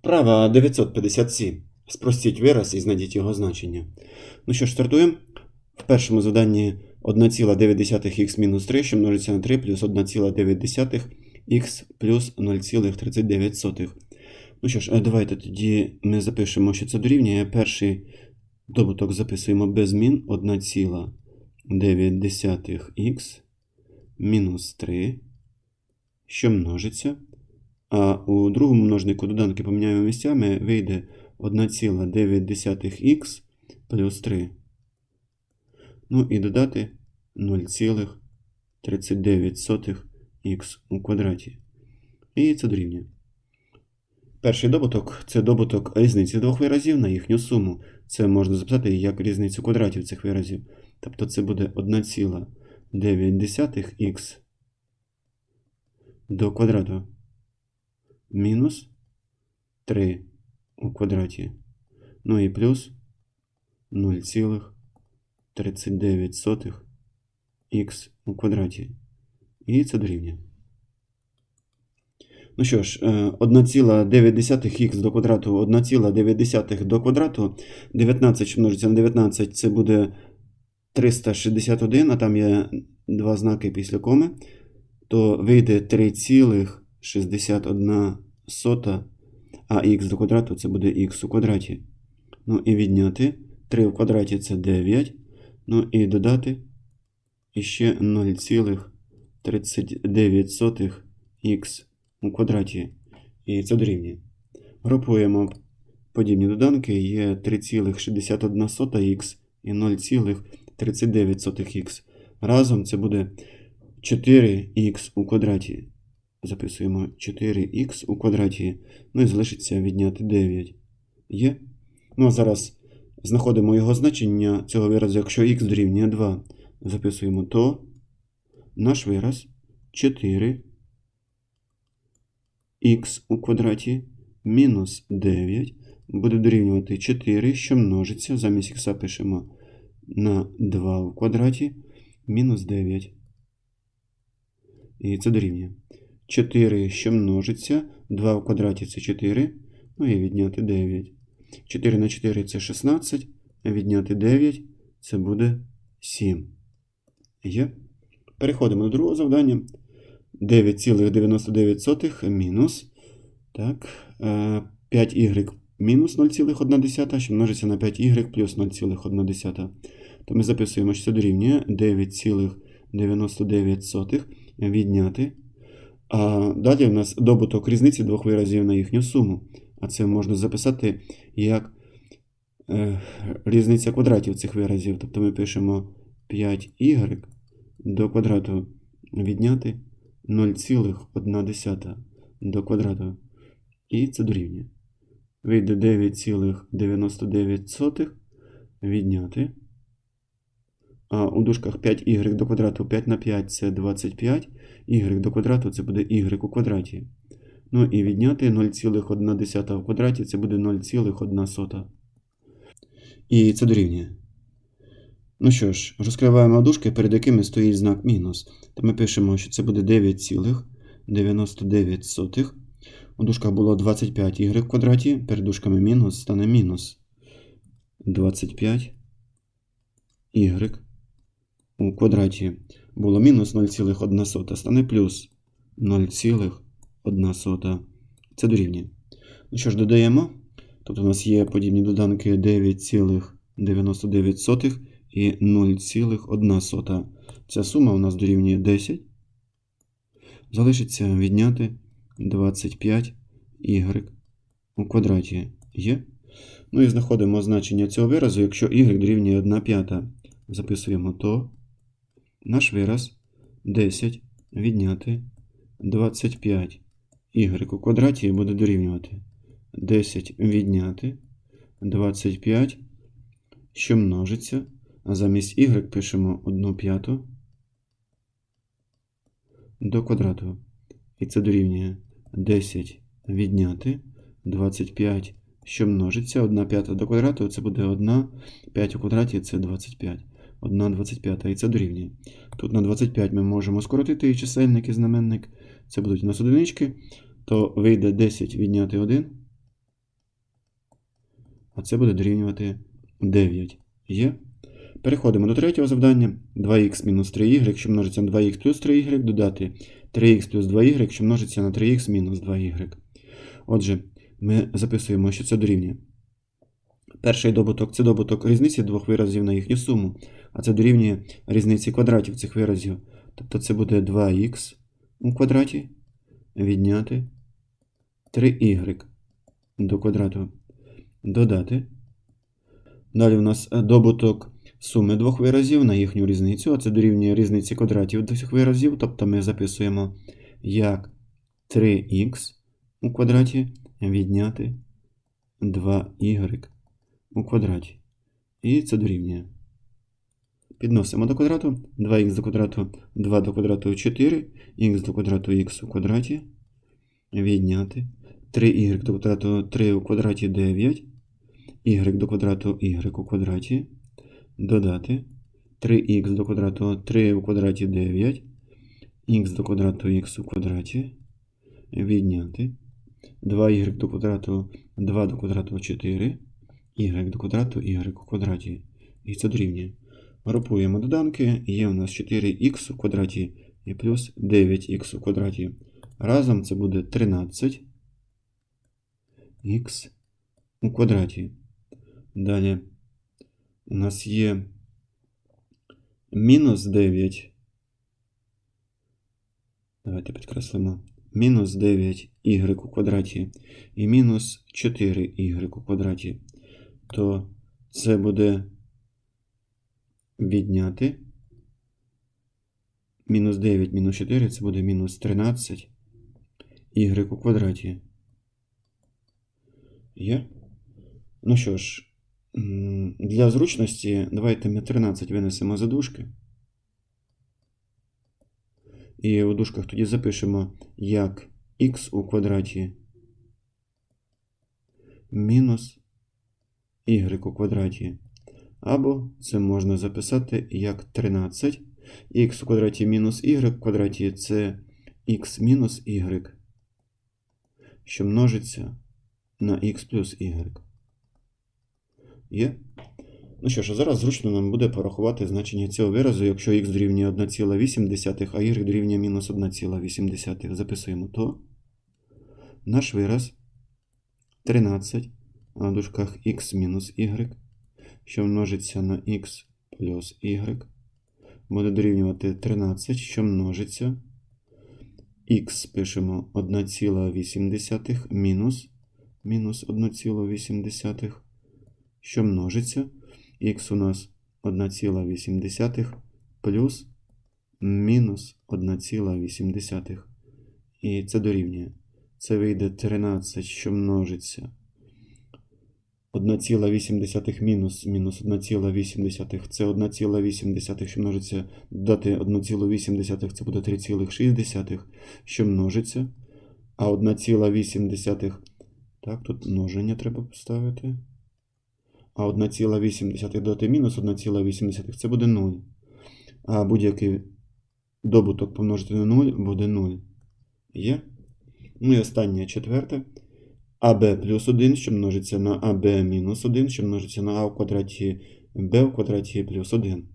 Вправа 957. Спростіть вираз і знайдіть його значення. Ну що ж, стартуємо. В першому заданні 1,9х мінус 3, що множиться на 3, плюс 1,9х плюс 0,39. Ну що ж, е, давайте тоді ми запишемо, що це дорівнює. Перший добуток записуємо без змін 1,9х мінус 3, що множиться. А у другому множнику доданки поміняємо місцями, вийде 1,9х плюс 3. Ну і додати 0,39х у квадраті. І це дорівнює. Перший добуток це добуток різниці двох виразів на їхню суму. Це можна записати як різницю квадратів цих виразів. Тобто це буде 1,9х до квадрату мінус 3 у квадраті. Ну і плюс 0,39х у квадраті. І це дорівнює. Ну що ж, е, 1,9х до квадрату, 1,9 до квадрату, 19 що множиться на 19, це буде 361, а там є два знаки після коми, то вийде 3,61 сота, х до квадрату це буде х у квадраті. Ну і відняти 3 в квадраті це 9. Ну і додати іще 0,39х у квадраті. І це дорівнює. Групуємо подібні доданки. Є 3,61х і 0,39х. Разом це буде 4х у квадраті. Записуємо 4х у квадраті. Ну і залишиться відняти 9. Є. Ну а зараз знаходимо його значення цього виразу, якщо х дорівнює 2. Записуємо то наш вираз 4 х у квадраті мінус 9 буде дорівнювати 4, що множиться. Замість х пишемо на 2 у квадраті мінус 9. І це дорівнює. 4, що множиться. 2 в квадраті це 4. Ну і відняти 9. 4 на 4 це 16. А відняти 9 це буде 7. Є. Переходимо до другого завдання. 9,99 мінус. Так, 5y мінус 0,1, що множиться на 5y плюс 0,1. То ми записуємо, що це дорівнює 9,99 відняти. А далі в нас добуток різниці двох виразів на їхню суму. А це можна записати як е, різниця квадратів цих виразів. Тобто ми пишемо 5y до квадрату відняти 0,1 до квадрату. І це дорівнює. Вийде 9,99 відняти. А у дужках 5y до квадрату 5 на 5 це 25. y до квадрату це буде y у квадраті. Ну і відняти 0,1 в квадраті це буде 0,1. І це дорівнює. Ну що ж, розкриваємо дужки, перед якими стоїть знак мінус. То ми пишемо, що це буде 9,99. У дужках було 25y в квадраті, перед дужками мінус стане мінус 25y у квадраті. Було мінус 0,1, стане плюс 0,1. Це дорівнює. Ну що ж, додаємо. Тобто у нас є подібні доданки 9,99 і 0,1. Ця сума у нас дорівнює 10. Залишиться відняти 25 y у квадраті є. Ну і знаходимо значення цього виразу, якщо y дорівнює 1 п'ята. Записуємо то. Наш вираз 10 відняти 25 y у квадраті буде дорівнювати 10 відняти 25, що множиться. А замість y пишемо 1 п'яту до квадрату. І це дорівнює 10 відняти 25, що множиться. 1 п'ята до квадрату це буде 1, 5 у квадраті це 25. 1 25, і це дорівнює. Тут на 25 ми можемо скоротити і чисельник, і знаменник. Це будуть у нас одинички. То вийде 10 відняти 1. а це буде дорівнювати 9. Є? Переходимо до третього завдання. 2х мінус 3y, що множиться на 2х плюс 3y, додати 3х плюс 2y, що множиться на 3х мінус 2y. Отже, ми записуємо, що це дорівнює. Перший добуток це добуток різниці двох виразів на їхню суму, а це дорівнює різниці квадратів цих виразів. Тобто це буде 2х у квадраті відняти 3y до квадрату додати. Далі у нас е, добуток суми двох виразів на їхню різницю, а це дорівнює різниці квадратів цих виразів. Тобто ми записуємо як 3х у квадраті відняти 2y у квадраті. І це дорівнює. Підносимо до квадрату. 2х до квадрату 2 до квадрату 4, х до квадрату х у квадраті. Відняти. 3y до квадрату 3 у квадраті 9, y до квадрату y у квадраті. Додати. 3х до квадрату 3 у квадраті 9, х до квадрату х у квадраті. Відняти. 2y до квадрату 2 до квадрату 4, y до квадрату y у квадраті. І це дорівнює. Групуємо доданки. Є у нас 4х у квадраті і плюс 9х у квадраті. Разом це буде 13 х у квадраті. Далі у нас є мінус 9. Давайте підкреслимо. Мінус 9 y у квадраті і мінус 4 y у квадраті. То це буде відняти. Мінус 9 мінус 4 це буде мінус 13 y у квадраті. Є? Ну що ж, для зручності давайте ми 13 винесемо за дужки. І у дужках тоді запишемо як х у квадраті мінус y у квадраті. Або це можна записати як 13. х у квадраті мінус y в квадраті це х мінус y, що множиться на х плюс y. Є? Ну що ж, а зараз зручно нам буде порахувати значення цього виразу, якщо х дорівнює 1,8, а y дорівнює мінус 1,8. Записуємо то. Наш вираз 13, а в дужках х мінус y, що множиться на х плюс y, буде дорівнювати 13, що множиться. х пишемо 1,8 мінус мінус 1,8, що множиться. Х у нас 1,8 плюс мінус 1,8. І це дорівнює. Це вийде 13, що множиться. 1,8 мінус мінус 1,8 це 1,8, що множиться. Додати 1,8 це буде 3,6, що множиться. А 1,8 так, тут множення треба поставити. А 1,8 додати мінус 1,8 це буде 0. А будь-який добуток помножити на 0 буде 0. Є? Ну і останнє четверте. АБ плюс 1, що множиться на АБ мінус 1, що множиться на А в квадраті Б в квадраті плюс 1.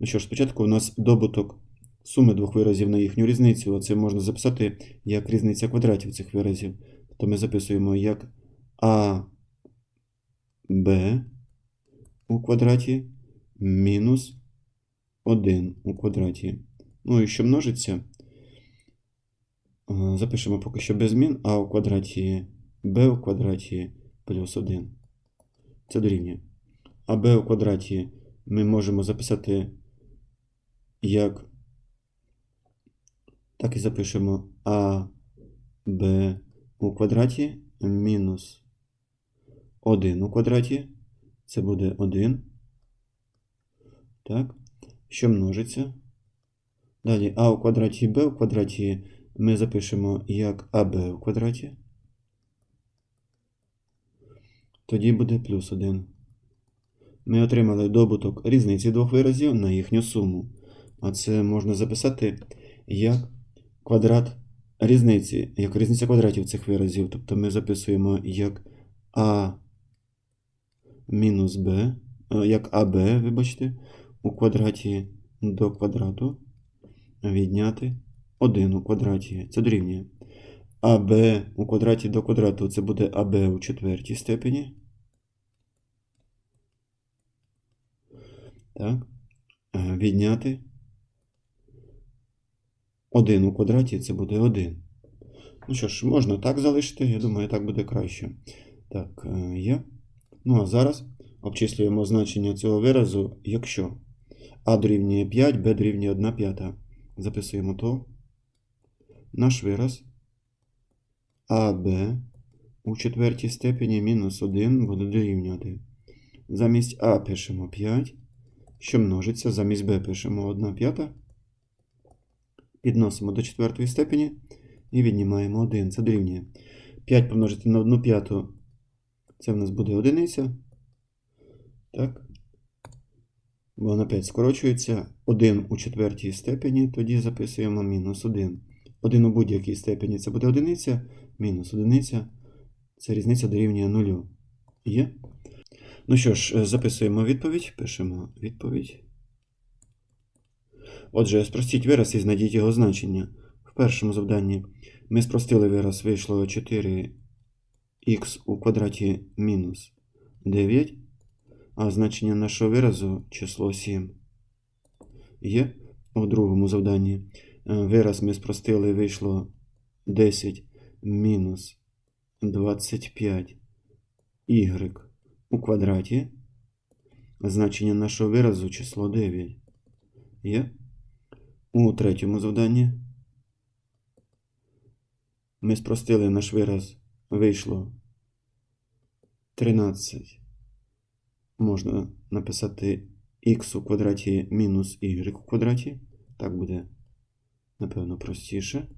Ну що ж, спочатку у нас добуток суми двох виразів на їхню різницю. Оце можна записати як різниця квадратів цих виразів. То ми записуємо як А Б у квадраті мінус 1 у квадраті. Ну і що множиться, е, запишемо поки що без змін, а у квадраті b у квадраті плюс 1. Це дорівнює. А b у квадраті ми можемо записати як. Так і запишемо а b у квадраті мінус 1 у квадраті. Це буде 1. Так. Що множиться? Далі а у квадраті b у квадраті ми запишемо як АБ у квадраті. Тоді буде плюс 1. Ми отримали добуток різниці двох виразів на їхню суму. А це можна записати як квадрат різниці, як різниця квадратів цих виразів. Тобто ми записуємо як А мінус b, е, як АБ, вибачте, у квадраті до квадрату відняти 1 у квадраті. Це дорівнює. АБ у квадраті до квадрату це буде АБ у четвертій степені. Так. Е, Відняти 1 у квадраті це буде 1. Ну що ж, можна так залишити, я думаю, так буде краще. Так, е, є. Ну а зараз обчислюємо значення цього виразу, якщо а дорівнює 5, b дорівнює 1 п'ята. Записуємо то. Наш вираз АБ у четвертій степені мінус 1 буде дорівнювати. Замість А пишемо 5, що множиться, замість Б пишемо 1 п'ята. Підносимо до четвертої степені і віднімаємо 1. Це дорівнює. 5 помножити на 1 п'яту. Це в нас буде одиниця. Так. Бо на 5 скорочується. 1 у четвертій степені, тоді записуємо мінус 1. 1 у будь-якій степені це буде одиниця, мінус одиниця. Це різниця дорівнює 0. Є? Ну що ж, е, записуємо відповідь. Пишемо відповідь. Отже, спростіть вираз і знайдіть його значення. В першому завданні ми спростили вираз, вийшло 4х у квадраті мінус 9, а значення нашого виразу число 7. Є у другому завданні. е, Вираз ми спростили, вийшло 10 мінус 25 y у квадраті. Значення нашого виразу число 9. Є. У третьому завданні ми спростили наш вираз, вийшло 13. Можна написати х у квадраті мінус y у квадраті. Так буде, напевно, простіше.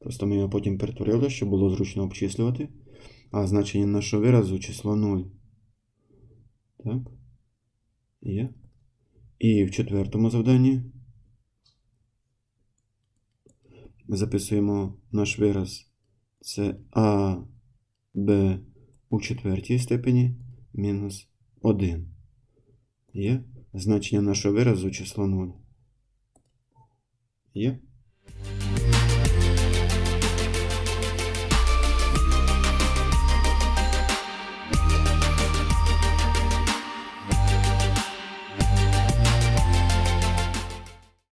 Просто ми його потім перетворили, щоб було зручно обчислювати. А значення нашого виразу число 0. Так. Є. І в четвертому завданні записуємо наш вираз. Це А, Б у четвертій степені мінус 1. Є. Значення нашого виразу число 0. Є.